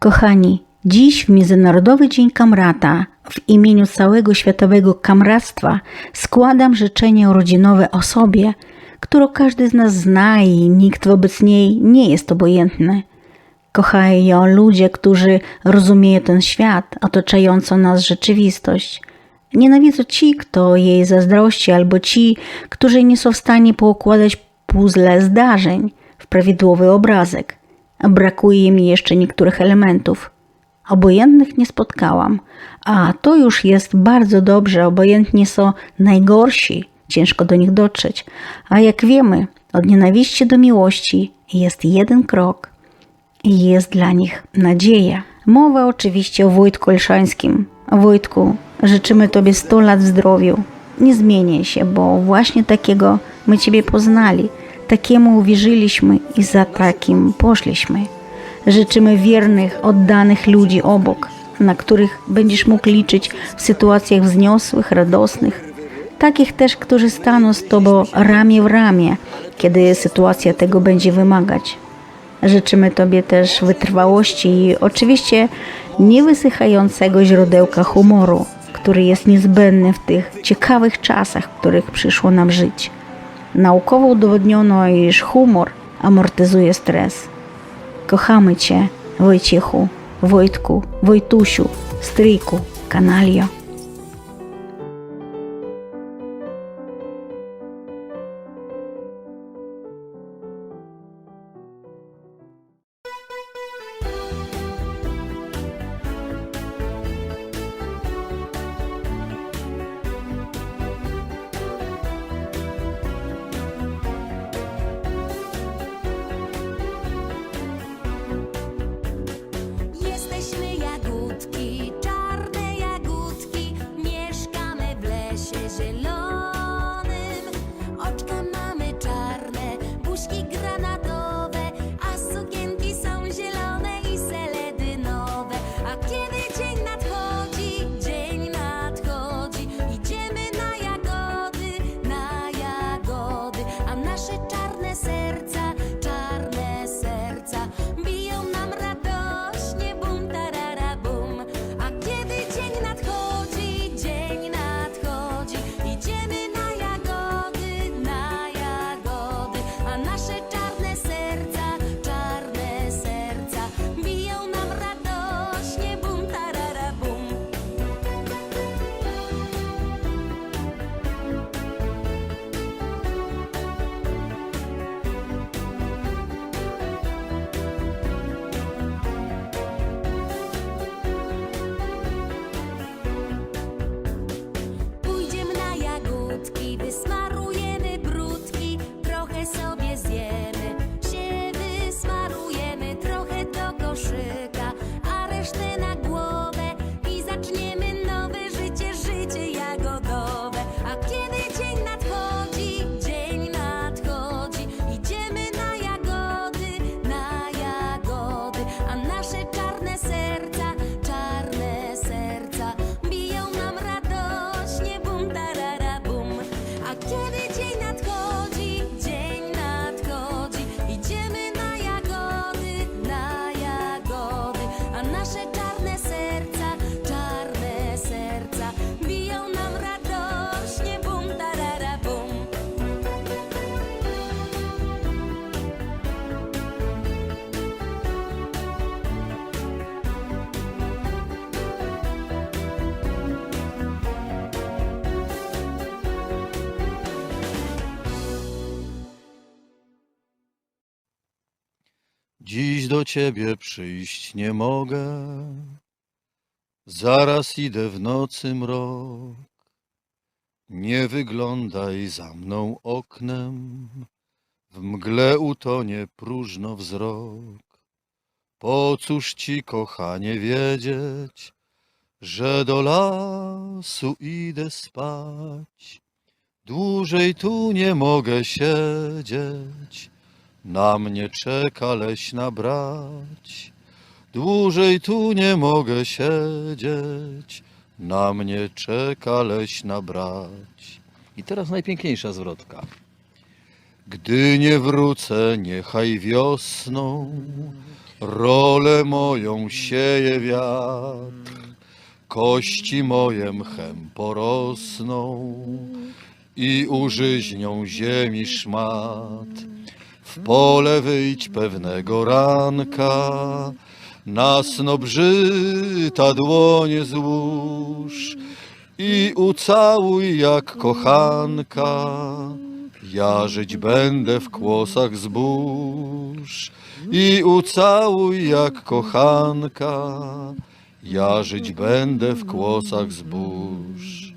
Kochani, dziś w Międzynarodowy Dzień Kamrata w imieniu całego światowego kamractwa składam życzenie urodzinowe osobie, którą każdy z nas zna i nikt wobec niej nie jest obojętny. Kochają ją ludzie, którzy rozumieją ten świat, otaczającą nas rzeczywistość. Nienawidzą ci, kto jej zazdrości, albo ci, którzy nie są w stanie poukładać puzzle zdarzeń w prawidłowy obrazek. Brakuje mi jeszcze niektórych elementów. Obojętnych nie spotkałam, a to już jest bardzo dobrze. Obojętnie są najgorsi, ciężko do nich dotrzeć. A jak wiemy, od nienawiści do miłości jest jeden krok i jest dla nich nadzieja. Mowa oczywiście o Wojtku Olszańskim. Wojtku, życzymy Tobie 100 lat w zdrowiu. Nie zmieniaj się, bo właśnie takiego my Ciebie poznali, takiemu uwierzyliśmy i za takim poszliśmy. Życzymy wiernych, oddanych ludzi obok, na których będziesz mógł liczyć w sytuacjach wzniosłych, radosnych. Takich też, którzy staną z Tobą ramię w ramię, kiedy sytuacja tego będzie wymagać. Życzymy Tobie też wytrwałości i oczywiście niewysychającego źródełka humoru, który jest niezbędny w tych ciekawych czasach, w których przyszło nam żyć. Науково удоводньоної ж хумор амортизує стрес. Кохамиче, Войчиху, Войтку, войтушу, Стрійку, Канальо. Dziś do ciebie przyjść nie mogę, zaraz idę w nocy mrok. Nie wyglądaj za mną oknem, w mgle utonie próżno wzrok. Po cóż ci, kochanie, wiedzieć, że do lasu idę spać? Dłużej tu nie mogę siedzieć, na mnie czeka leśna brać. Dłużej tu nie mogę siedzieć, na mnie czeka leśna brać. I teraz najpiękniejsza zwrotka. Gdy nie wrócę, niechaj wiosną Rolę moją sieje wiatr, kości moje mchem porosną i użyźnią ziemi szmat. W pole wyjdź pewnego ranka, na snobrzyta dłonie złóż i ucałuj jak kochanka. Ja żyć będę w kłosach zbóż i ucałuj jak kochanka. Ja żyć będę w kłosach zbóż.